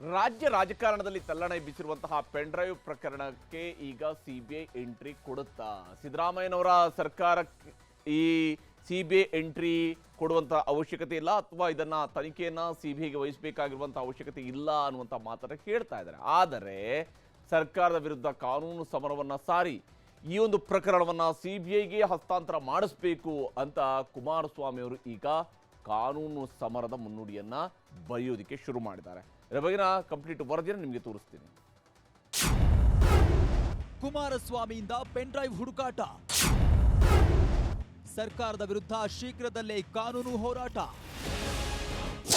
ರಾಜ್ಯ ರಾಜಕಾರಣದಲ್ಲಿ ತಲ್ಲಣ ಎಬ್ಬಿಸಿರುವಂತಹ ಪೆನ್ಡ್ರೈವ್ ಪ್ರಕರಣಕ್ಕೆ ಈಗ ಸಿಬಿಐ ಎಂಟ್ರಿ ಕೊಡುತ್ತಾ. ಸಿದ್ದರಾಮಯ್ಯನವರ ಸರ್ಕಾರ ಈ ಸಿಬಿಐ ಎಂಟ್ರಿ ಕೊಡುವಂತಹ ಅವಶ್ಯಕತೆ ಇಲ್ಲ ಅಥವಾ ಇದನ್ನ ತನಿಖೆಯನ್ನ ಸಿಬಿಐಗೆ ವಹಿಸಬೇಕಾಗಿರುವಂತಹ ಅವಶ್ಯಕತೆ ಇಲ್ಲ ಅನ್ನುವಂತ ಮಾತನ್ನ ಹೇಳ್ತಾ ಇದ್ದಾರೆ. ಆದರೆ ಸರ್ಕಾರದ ವಿರುದ್ಧ ಕಾನೂನು ಸಮರವನ್ನ ಸಾರಿ ಈ ಒಂದು ಪ್ರಕರಣವನ್ನ ಸಿಬಿಐಗೆ ಹಸ್ತಾಂತರ ಮಾಡಿಸ್ಬೇಕು ಅಂತ ಕುಮಾರಸ್ವಾಮಿ ಅವರು ಈಗ ಕಾನೂನು ಸಮರದ ಮುನ್ನುಡಿಯನ್ನ ಬರೆಯೋದಕ್ಕೆ ಶುರು ಮಾಡಿದ್ದಾರೆ. ಇದರ ಬಗೆನ ಕಂಪ್ಲೀಟ್ ವರದಿಯನ್ನು ನಿಮಗೆ ತೋರಿಸ್ತೀನಿ. ಕುಮಾರಸ್ವಾಮಿಯಿಂದ ಪೆನ್ ಡ್ರೈವ್ ಹುಡುಕಾಟ. ಸರ್ಕಾರದ ವಿರುದ್ಧ ಶೀಘ್ರದಲ್ಲೇ ಕಾನೂನು ಹೋರಾಟ.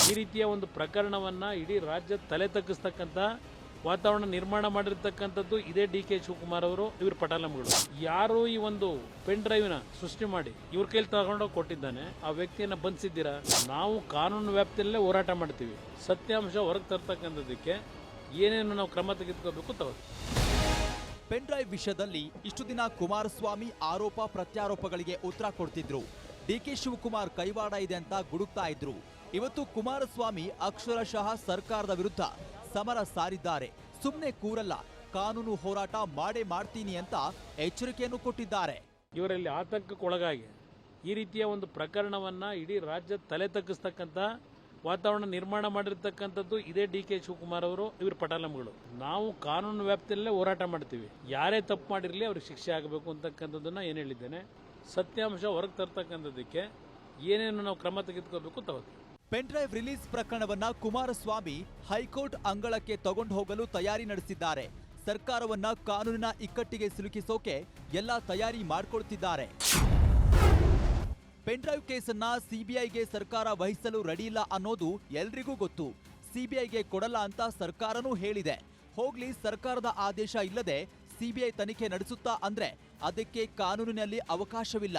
ಈ ರೀತಿಯ ಒಂದು ಪ್ರಕರಣವನ್ನ ಇಡೀ ರಾಜ್ಯ ತಲೆ ತಗ್ಗಿಸ್ತಕ್ಕಂಥ ವಾತಾವರಣ ನಿರ್ಮಾಣ ಮಾಡಿರ್ತಕ್ಕಂಥದ್ದು ಇದೇ ಡಿ ಕೆ ಶಿವಕುಮಾರ್ ಅವರು, ಇವರು ಪಟಾಲಂಗಳು ಯಾರು ಈ ಒಂದು ಪೆನ್ ಡ್ರೈವ್ನ ಸೃಷ್ಟಿ ಮಾಡಿ ಇವ್ರ ಕೈಲಿ ತಗೊಂಡೋಗಿ ಕೊಟ್ಟಿದ್ದಾನೆ, ಆ ವ್ಯಕ್ತಿಯನ್ನ ಬಂಧಿಸಿದ್ದೀರಾ? ನಾವು ಕಾನೂನು ವ್ಯಾಪ್ತಿಯಲ್ಲೇ ಹೋರಾಟ ಮಾಡ್ತೀವಿ. ಸತ್ಯಾಂಶ ಹೊರಗೆ ತರ್ತಕ್ಕಂಥದ್ದಕ್ಕೆ ಏನೇನು ನಾವು ಕ್ರಮ ತೆಗೆದುಕೋಬೇಕು ತಗೋದು ಪೆನ್ ಡ್ರೈವ್ ವಿಷಯದಲ್ಲಿ ಇಷ್ಟು ದಿನ ಕುಮಾರಸ್ವಾಮಿ ಆರೋಪ ಪ್ರತ್ಯಾರೋಪಗಳಿಗೆ ಉತ್ತರ ಕೊಡ್ತಿದ್ರು. ಡಿಕೆ ಶಿವಕುಮಾರ್ ಕೈವಾಡ ಇದೆ ಅಂತ ಗುಡುಕ್ತಾ ಇದ್ರು. ಇವತ್ತು ಕುಮಾರಸ್ವಾಮಿ ಅಕ್ಷರಶಃ ಸರ್ಕಾರದ ವಿರುದ್ಧ ಸಮರ ಸಾರಿದ್ದಾರೆ. ಸುಮ್ಮನೆ ಕೂರಲ್ಲ. ಕಾನೂನು ಹೋರಾಟ ಮಾಡೇ ಮಾಡ್ತೀನಿ ಅಂತ ಎಚ್ಚರಿಕೆಯನ್ನು ಕೊಟ್ಟಿದ್ದಾರೆ. ಇವರಲ್ಲಿ ಆತಂಕಕ್ಕೊಳಗಾಗಿ ಈ ರೀತಿಯ ಒಂದು ಪ್ರಕರಣವನ್ನ ಇಡೀ ರಾಜ್ಯ ತಲೆ ತಗ್ಗಿಸ್ತಕ್ಕಂಥ ವಾತಾವರಣ ನಿರ್ಮಾಣ ಮಾಡಿರ್ತಕ್ಕಂಥದ್ದು ಇದೇ ಡಿ ಕೆ ಶಿವಕುಮಾರ್ ಅವರು, ಇವರ ಪಟಾಲಂಗಳು ನಾವು ಕಾನೂನು ವ್ಯಾಪ್ತಿಯಲ್ಲೇ ಹೋರಾಟ ಮಾಡ್ತೀವಿ. ಯಾರೇ ತಪ್ಪು ಮಾಡಿರಲಿ ಅವ್ರಿಗೆ ಶಿಕ್ಷೆ ಆಗಬೇಕು ಅಂತಕ್ಕಂಥದ್ದನ್ನ ಏನು ಹೇಳಿದ್ದೇನೆ. ಸತ್ಯಾಂಶ ಹೊರಗೆ ತರ್ತಕ್ಕಂಥದ್ದಕ್ಕೆ ಏನೇನು ನಾವು ಕ್ರಮ ತೆಗೆದುಕೋಬೇಕು ತಗೋತೀವಿ ಪೆನ್ ಡ್ರೈವ್ ರಿಲೀಸ್ ಪ್ರಕರಣವನ್ನ ಕುಮಾರಸ್ವಾಮಿ ಹೈಕೋರ್ಟ್ ಅಂಗಳಕ್ಕೆ ತಗೊಂಡು ಹೋಗಲು ತಯಾರಿ ನಡೆಸಿದ್ದಾರೆ. ಸರ್ಕಾರವನ್ನ ಕಾನೂನಿನ ಇಕ್ಕಟ್ಟಿಗೆ ಸಿಲುಕಿಸೋಕೆ ಎಲ್ಲ ತಯಾರಿ ಮಾಡ್ಕೊಳ್ತಿದ್ದಾರೆ. ಪೆನ್ ಡ್ರೈವ್ ಕೇಸನ್ನ ಸಿಬಿಐಗೆ ಸರ್ಕಾರ ವಹಿಸಲು ರೆಡಿ ಇಲ್ಲ ಅನ್ನೋದು ಎಲ್ರಿಗೂ ಗೊತ್ತು. ಸಿಬಿಐಗೆ ಕೊಡಲ್ಲ ಅಂತ ಸರ್ಕಾರನೂ ಹೇಳಿದೆ. ಹೋಗ್ಲಿ ಸರ್ಕಾರದ ಆದೇಶ ಇಲ್ಲದೆ ಸಿಬಿಐ ತನಿಖೆ ನಡೆಸುತ್ತಾ ಅಂದ್ರೆ ಅದಕ್ಕೆ ಕಾನೂನಿನಲ್ಲಿ ಅವಕಾಶವಿಲ್ಲ.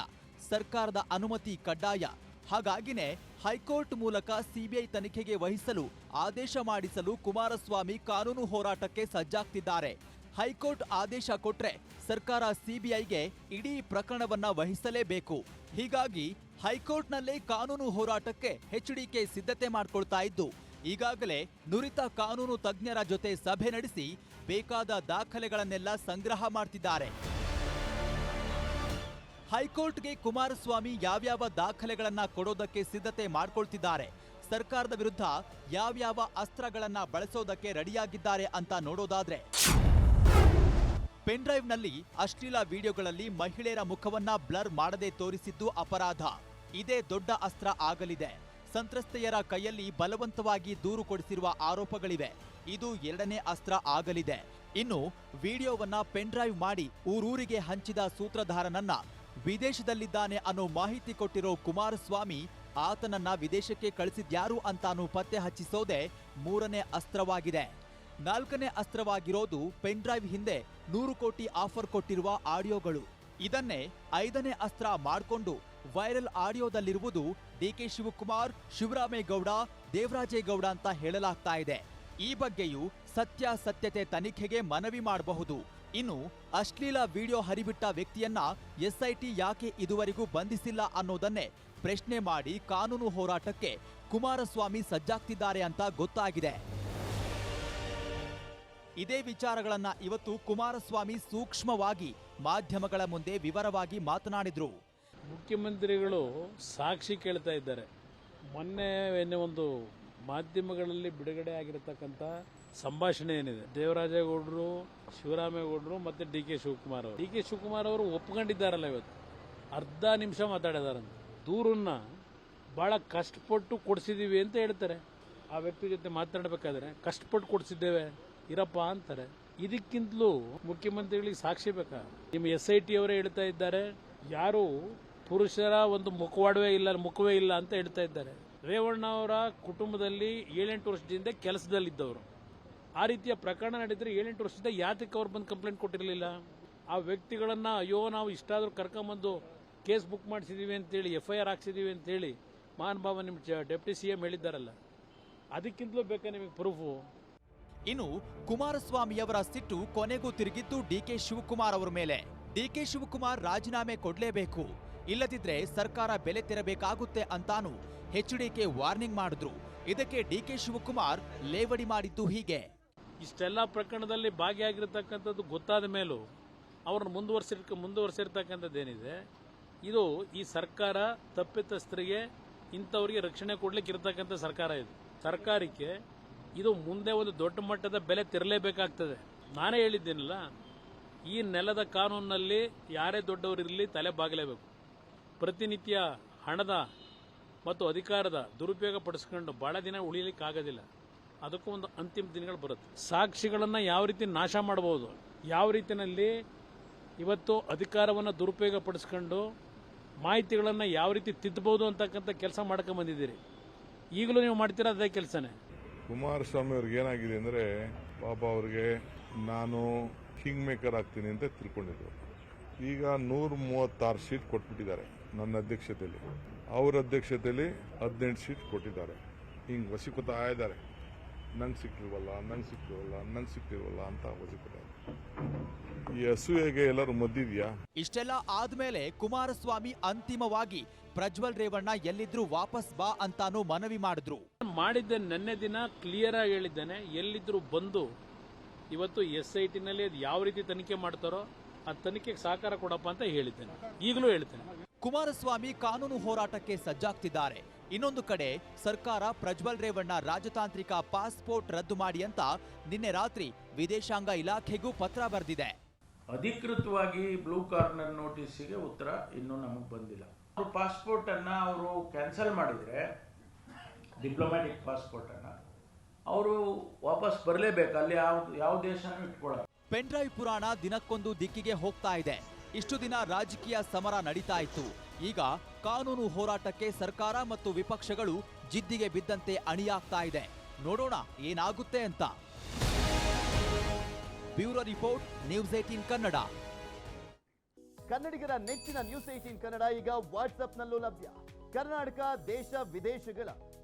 ಸರ್ಕಾರದ ಅನುಮತಿ ಕಡ್ಡಾಯ. ಹಾಗಾಗಿನೇ ಹೈಕೋರ್ಟ್ ಮೂಲಕ ಸಿಬಿಐ ತನಿಖೆಗೆ ವಹಿಸಲು ಆದೇಶ ಮಾಡಿಸಲು ಕುಮಾರಸ್ವಾಮಿ ಕಾನೂನು ಹೋರಾಟಕ್ಕೆ ಸಜ್ಜಾಗ್ತಿದ್ದಾರೆ. ಹೈಕೋರ್ಟ್ ಆದೇಶ ಕೊಟ್ರೆ ಸರ್ಕಾರ ಸಿಬಿಐಗೆ ಇಡೀ ಪ್ರಕರಣವನ್ನ ವಹಿಸಲೇಬೇಕು. ಹೀಗಾಗಿ ಹೈಕೋರ್ಟ್ನಲ್ಲೇ ಕಾನೂನು ಹೋರಾಟಕ್ಕೆ ಎಚ್ಡಿಕೆ ಸಿದ್ಧತೆ ಮಾಡಿಕೊಳ್ತಾ ಇದ್ದು, ಈಗಾಗಲೇ ನುರಿತ ಕಾನೂನು ತಜ್ಞರ ಜೊತೆ ಸಭೆ ನಡೆಸಿ ಬೇಕಾದ ದಾಖಲೆಗಳನ್ನೆಲ್ಲ ಸಂಗ್ರಹ ಮಾಡ್ತಿದ್ದಾರೆ. ಹೈಕೋರ್ಟ್ಗೆ ಕುಮಾರಸ್ವಾಮಿ ಯಾವ್ಯಾವ ದಾಖಲೆಗಳನ್ನ ಕೊಡೋದಕ್ಕೆ ಸಿದ್ಧತೆ ಮಾಡ್ಕೊಳ್ತಿದ್ದಾರೆ? ಸರ್ಕಾರದ ವಿರುದ್ಧ ಯಾವ್ಯಾವ ಅಸ್ತ್ರಗಳನ್ನ ಬಳಸೋದಕ್ಕೆ ರೆಡಿಯಾಗಿದ್ದಾರೆ ಅಂತ ನೋಡೋದಾದ್ರೆ, ಪೆನ್ ಡ್ರೈವ್ನಲ್ಲಿ ಅಶ್ಲೀಲ ವಿಡಿಯೋಗಳಲ್ಲಿ ಮಹಿಳೆಯರ ಮುಖವನ್ನ ಬ್ಲರ್ ಮಾಡದೆ ತೋರಿಸಿದ್ದು ಅಪರಾಧ. ಇದೇ ದೊಡ್ಡ ಅಸ್ತ್ರ ಆಗಲಿದೆ. ಸಂತ್ರಸ್ತೆಯರ ಕೈಯಲ್ಲಿ ಬಲವಂತವಾಗಿ ದೂರು ಕೊಡಿಸಿರುವ ಆರೋಪಗಳಿವೆ. ಇದು ಎರಡನೇ ಅಸ್ತ್ರ ಆಗಲಿದೆ. ಇನ್ನು ವಿಡಿಯೋವನ್ನ ಪೆನ್ಡ್ರೈವ್ ಮಾಡಿ ಊರೂರಿಗೆ ಹಂಚಿದ ಸೂತ್ರಧಾರನನ್ನ ವಿದೇಶದಲ್ಲಿದ್ದಾನೆ ಅನ್ನೋ ಮಾಹಿತಿ ಕೊಟ್ಟಿರೋ ಕುಮಾರಸ್ವಾಮಿ, ಆತನನ್ನ ವಿದೇಶಕ್ಕೆ ಕಳಿಸಿದ್ಯಾರು ಅಂತಾನು ಪತ್ತೆ ಹಚ್ಚಿಸೋದೆ ಮೂರನೇ ಅಸ್ತ್ರವಾಗಿದೆ. ನಾಲ್ಕನೇ ಅಸ್ತ್ರವಾಗಿರೋದು ಪೆನ್ ಡ್ರೈವ್ ಹಿಂದೆ ನೂರು ಕೋಟಿ ಆಫರ್ ಕೊಟ್ಟಿರುವ ಆಡಿಯೋಗಳು. ಇದನ್ನೇ ಐದನೇ ಅಸ್ತ್ರ ಮಾಡಿಕೊಂಡು ವೈರಲ್ ಆಡಿಯೋದಲ್ಲಿರುವುದು ಡಿಕೆ ಶಿವಕುಮಾರ್, ಶಿವರಾಮೇಗೌಡ, ದೇವರಾಜೇಗೌಡ ಅಂತ ಹೇಳಲಾಗ್ತಾ ಇದೆ. ಈ ಬಗ್ಗೆಯೂ ಸತ್ಯಾಸತ್ಯತೆ ತನಿಖೆಗೆ ಮನವಿ ಮಾಡಬಹುದು. ಇನ್ನು, ಅಶ್ಲೀಲ ವಿಡಿಯೋ ಹರಿಬಿಟ್ಟ ವ್ಯಕ್ತಿಯನ್ನ ಎಸ್ಐಟಿ ಯಾಕೆ ಇದುವರೆಗೂ ಬಂಧಿಸಿಲ್ಲ ಅನ್ನೋದನ್ನೇ ಪ್ರಶ್ನೆ ಮಾಡಿ ಕಾನೂನು ಹೋರಾಟಕ್ಕೆ ಕುಮಾರಸ್ವಾಮಿ ಸಜ್ಜಾಗ್ತಿದ್ದಾರೆ ಅಂತ ಗೊತ್ತಾಗಿದೆ. ಇದೇ ವಿಚಾರಗಳನ್ನ ಇವತ್ತು ಕುಮಾರಸ್ವಾಮಿ ಸೂಕ್ಷ್ಮವಾಗಿ ಮಾಧ್ಯಮಗಳ ಮುಂದೆ ವಿವರವಾಗಿ ಮಾತನಾಡಿದ್ರು. ಮುಖ್ಯಮಂತ್ರಿಗಳು ಸಾಕ್ಷಿ ಕೇಳ್ತಾ ಇದ್ದಾರೆ. ಮೊನ್ನೆ ಒಂದು ಮಾಧ್ಯಮಗಳಲ್ಲಿ ಬಿಡುಗಡೆ ಆಗಿರತಕ್ಕಂಥ ಸಂಭಾಷಣೆ ಏನಿದೆ? ದೇವರಾಜೇಗೌಡರು, ಶಿವರಾಮೇಗೌಡರು ಮತ್ತೆ ಡಿ ಕೆ ಶಿವಕುಮಾರ್ ಅವರು. ಡಿ ಕೆ ಶಿವಕುಮಾರ್ ಅವರು ಒಪ್ಕೊಂಡಿದ್ದಾರಲ್ಲ ಇವತ್ತು. ಅರ್ಧ ನಿಮಿಷ ಮಾತಾಡಿದಾರಂತ. ದೂರನ್ನ ಬಹಳ ಕಷ್ಟಪಟ್ಟು ಕೊಡಿಸಿದೀವಿ ಅಂತ ಹೇಳ್ತಾರೆ. ಆ ವ್ಯಕ್ತಿ ಜೊತೆ ಮಾತನಾಡಬೇಕಾದ್ರೆ, ಕಷ್ಟಪಟ್ಟು ಕೊಡಿಸಿದ್ದೇವೆ, ಇರಪ್ಪ ಅಂತಾರೆ. ಇದಕ್ಕಿಂತಲೂ ಮುಖ್ಯಮಂತ್ರಿಗಳಿಗೆ ಸಾಕ್ಷಿ ಬೇಕಾ? ನಿಮ್ಮ ಎಸ್ ಐ ಟಿ ಅವರೇ ಹೇಳ್ತಾ ಇದ್ದಾರೆ, ಯಾರು ಪುರುಷರ ಒಂದು ಮುಖವಾಡವೇ ಇಲ್ಲ, ಮುಖವೇ ಇಲ್ಲ ಅಂತ ಹೇಳ್ತಾ ಇದ್ದಾರೆ. ರೇವಣ್ಣ ಅವರ ಕುಟುಂಬದಲ್ಲಿ ಏಳೆಂಟು ವರ್ಷದಿಂದ ಕೆಲಸದಲ್ಲಿದ್ದವರು. ಆ ರೀತಿಯ ಪ್ರಕರಣ ನಡೆದರೆ ಏಳೆಂಟು ವರ್ಷದಿಂದ ಯಾತಕ್ಕೆ ಅವ್ರು ಬಂದು ಕಂಪ್ಲೇಂಟ್ ಕೊಟ್ಟಿರಲಿಲ್ಲ? ಆ ವ್ಯಕ್ತಿಗಳನ್ನ ಅಯ್ಯೋ ನಾವು ಇಷ್ಟಾದರೂ ಕರ್ಕೊಂಬಂದು ಕೇಸ್ ಬುಕ್ ಮಾಡಿಸಿದ್ದೀವಿ ಅಂತೇಳಿ ಎಫ್ ಐ ಆರ್ ಹಾಕ್ಸಿದ್ದೀವಿ ಅಂತೇಳಿ ಮಹಾನ್ ಭಾವ ನಿಮ್ಮ ಡೆಪ್ಟಿ ಸಿ ಎಂ ಹೇಳಿದ್ದಾರಲ್ಲ, ಅದಕ್ಕಿಂತಲೂ ಬೇಕಾ ನಿಮಗೆ ಪ್ರೂಫು? ಇನ್ನು ಕುಮಾರಸ್ವಾಮಿಯವರ ಸಿಟ್ಟು ಕೊನೆಗೂ ತಿರುಗಿದ್ದು ಡಿಕೆ ಶಿವಕುಮಾರ್ ಅವರ ಮೇಲೆ. ಡಿಕೆ ಶಿವಕುಮಾರ್ ರಾಜೀನಾಮೆ ಕೊಡಲೇಬೇಕು. ಇಲ್ಲದಿದ್ರೆ ಸರ್ಕಾರ ಬೆಲೆ ತೆರಬೇಕಾಗುತ್ತೆ ಅಂತಾನು ಎಚ್ಡಿಕೆ ವಾರ್ನಿಂಗ್ ಮಾಡಿದ್ರು. ಇದಕ್ಕೆ ಡಿಕೆ ಶಿವಕುಮಾರ್ ಲೇವಡಿ ಮಾಡಿದ್ದು ಹೀಗೆ. ಇಷ್ಟೆಲ್ಲ ಪ್ರಕರಣದಲ್ಲಿ ಭಾಗಿಯಾಗಿರ್ತಕ್ಕಂಥದ್ದು ಗೊತ್ತಾದ ಮೇಲೂ ಅವ್ರನ್ನ ಮುಂದುವರ್ಸಿ ಮುಂದುವರ್ಸಿರ್ತಕ್ಕಂಥದ್ದೇನಿದೆ, ಇದು ಈ ಸರ್ಕಾರ ತಪ್ಪಿತಸ್ಥರಿಗೆ ಇಂಥವರಿಗೆ ರಕ್ಷಣೆ ಕೊಡ್ಲಿಕ್ಕೆ ಇರತಕ್ಕಂಥ ಸರ್ಕಾರ ಇದು. ಸರ್ಕಾರಕ್ಕೆ ಇದು ಮುಂದೆ ಒಂದು ದೊಡ್ಡ ಮಟ್ಟದ ಬೆಲೆ ತೆರಲೇಬೇಕಾಗ್ತದೆ. ನಾನೇ ಹೇಳಿದ್ದೀನಲ್ಲ, ಈ ನೆಲದ ಕಾನೂನಿನಲ್ಲಿ ಯಾರೇ ದೊಡ್ಡವರಿರಲಿ ತಲೆ ಬಾಗಲೇಬೇಕು. ಪ್ರತಿನಿತ್ಯ ಹಣದ ಮತ್ತು ಅಧಿಕಾರದ ದುರುಪಯೋಗ ಪಡಿಸ್ಕೊಂಡು ಬಹಳ ದಿನ ಉಳಿಯಲಿಕ್ಕಾಗೋದಿಲ್ಲ. ಅದಕ್ಕೂ ಒಂದು ಅಂತಿಮ ದಿನಗಳು ಬರುತ್ತೆ. ಸಾಕ್ಷಿಗಳನ್ನು ಯಾವ ರೀತಿ ನಾಶ ಮಾಡಬಹುದು ಯಾವ ರೀತಿಯಲ್ಲಿ ಇವತ್ತು ಅಧಿಕಾರವನ್ನು ದುರುಪಯೋಗ ಪಡಿಸ್ಕೊಂಡು ಮಾಹಿತಿಗಳನ್ನು ಯಾವ ರೀತಿ ತಿದ್ದಬಹುದು ಅಂತಕ್ಕಂಥ ಕೆಲಸ ಮಾಡ್ಕೊಂಬಂದಿದ್ದೀರಿ ಈಗಲೂ ನೀವು ಮಾಡ್ತೀರಾ ಅದೇ ಕೆಲಸನೇ? ಕುಮಾರಸ್ವಾಮಿ ಅವ್ರಿಗೆ ಏನಾಗಿದೆ ಅಂದರೆ, ಪಾಪ ಅವ್ರಿಗೆ ನಾನು ಕಿಂಗ್ ಮೇಕರ್ ಆಗ್ತೀನಿ ಅಂತ ತಿಳ್ಕೊಂಡಿದ್ದರು ಈಗ ನೂರ ಮೂವತ್ತಾರು ಸೀಟ್ ಕೊಟ್ಬಿಟ್ಟಿದ್ದಾರೆ ನನ್ನ ಅಧ್ಯಕ್ಷತೆಯಲ್ಲಿ. ಅವ್ರ ಅಧ್ಯಕ್ಷತೆಯಲ್ಲಿ ಹದಿನೆಂಟು ಸೀಟ್ ಕೊಟ್ಟಿದ್ದಾರೆ. ಹಿಂಗೆ ವಸಿಕೊತಾ ಇದ್ದಾರೆ ನಂಗೆ ಸಿಕ್ಕಿಲ್ವಲ್ಲ ನಂಗೆ ಸಿಕ್ಕಿಲ್ವಲ್ಲ ನಂಗೆ ಸಿಕ್ಕಿಲ್ವಲ್ಲ ಅಂತ ವಸಿಕೊತಾರೆ ಈ ಅಸೂಯೆಗೆ ಎಲ್ಲರೂ ಮದ್ದಿದ್ಯಾ? ಇಷ್ಟೆಲ್ಲ ಆದ್ಮೇಲೆ ಕುಮಾರಸ್ವಾಮಿ ಅಂತಿಮವಾಗಿ ಪ್ರಜ್ವಲ್ ರೇವಣ್ಣ ಎಲ್ಲಿದ್ರು ವಾಪಸ್ ಬಾ ಅಂತಾನು ಮನವಿ ಮಾಡಿದ್ರು. ಮಾಡಿದ್ದೆ ನೆನ್ನೆ ದಿನ ಕ್ಲಿಯರ್ ಆಗಿ ಹೇಳಿದ್ದೇನೆ. ಎಲ್ಲಿದ್ರು ಬಂದು ಇವತ್ತು ಎಸ್ ಐ ಟಿನಲ್ಲಿ ಅದು ಯಾವ ರೀತಿ ತನಿಖೆ ಮಾಡ್ತಾರೋ ಆ ತನಿಖೆಗೆ ಸಹಕಾರ ಕೊಡಪ್ಪ ಅಂತ ಹೇಳಿದ್ದೇನೆ. ಈಗಲೂ ಹೇಳ್ತೇನೆ. ಕುಮಾರಸ್ವಾಮಿ ಕಾನೂನು ಹೋರಾಟಕ್ಕೆ ಸಜ್ಜಾಗ್ತಿದ್ದಾರೆ. ಇನ್ನೊಂದು ಕಡೆ ಸರ್ಕಾರ ಪ್ರಜ್ವಲ್ ರೇವಣ್ಣ ರಾಜತಾಂತ್ರಿಕ ಪಾಸ್ಪೋರ್ಟ್ ರದ್ದು ಮಾಡಿ ಅಂತ ನಿನ್ನೆ ರಾತ್ರಿ ವಿದೇಶಾಂಗ ಇಲಾಖೆಗೂ ಪತ್ರ ಬರೆದಿದೆ. ಅಧಿಕೃತವಾಗಿ ಬ್ಲೂ ಕಾರ್ನರ್ ನೋಟಿಸ್ಗೆ ಉತ್ತರ ಇನ್ನೂ ನಮಗೆ ಬಂದಿಲ್ಲ. ಅವರು ಪಾಸ್ಪೋರ್ಟನ್ನು ಅವರು ಕ್ಯಾನ್ಸಲ್ ಮಾಡಿದರೆ ಡಿಪ್ಲೊಮ್ಯಾಟಿಕ್ ಪಾಸ್ಪೋರ್ಟನ್ನು ಅವರು ವಾಪಸ್ ಬರಲೇಬೇಕು. ಅಲ್ಲಿ ಯಾವ ಯಾವ ದೇಶನೂ ಪೆನ್ಡ್ರೈವ್ ಪುರಾಣ ದಿನಕ್ಕೊಂದು ದಿಕ್ಕಿಗೆ ಹೋಗ್ತಾ ಇದೆ. ಇಷ್ಟು ದಿನ ರಾಜಕೀಯ ಸಮರ ನಡೀತಾ ಇತ್ತು. ಈಗ ಕಾನೂನು ಹೋರಾಟಕ್ಕೆ ಸರ್ಕಾರ ಮತ್ತು ವಿಪಕ್ಷಗಳು ಜಿದ್ದಿಗೆ ಬಿದ್ದಂತೆ ಅಣಿಯಾಗ್ತಾ ಇದೆ. ನೋಡೋಣ ಏನಾಗುತ್ತೆ ಅಂತ. Bureau report, news eighteen Kannada. ಕನ್ನಡಿಗರ ನೆಚ್ಚಿನ ನ್ಯೂಸ್ ಏಟೀನ್ ಕನ್ನಡ ಈಗ ವಾಟ್ಸ್ಆಪ್ನಲ್ಲೂ ಲಭ್ಯ. ಕರ್ನಾಟಕ, ದೇಶ, ವಿದೇಶಗಳ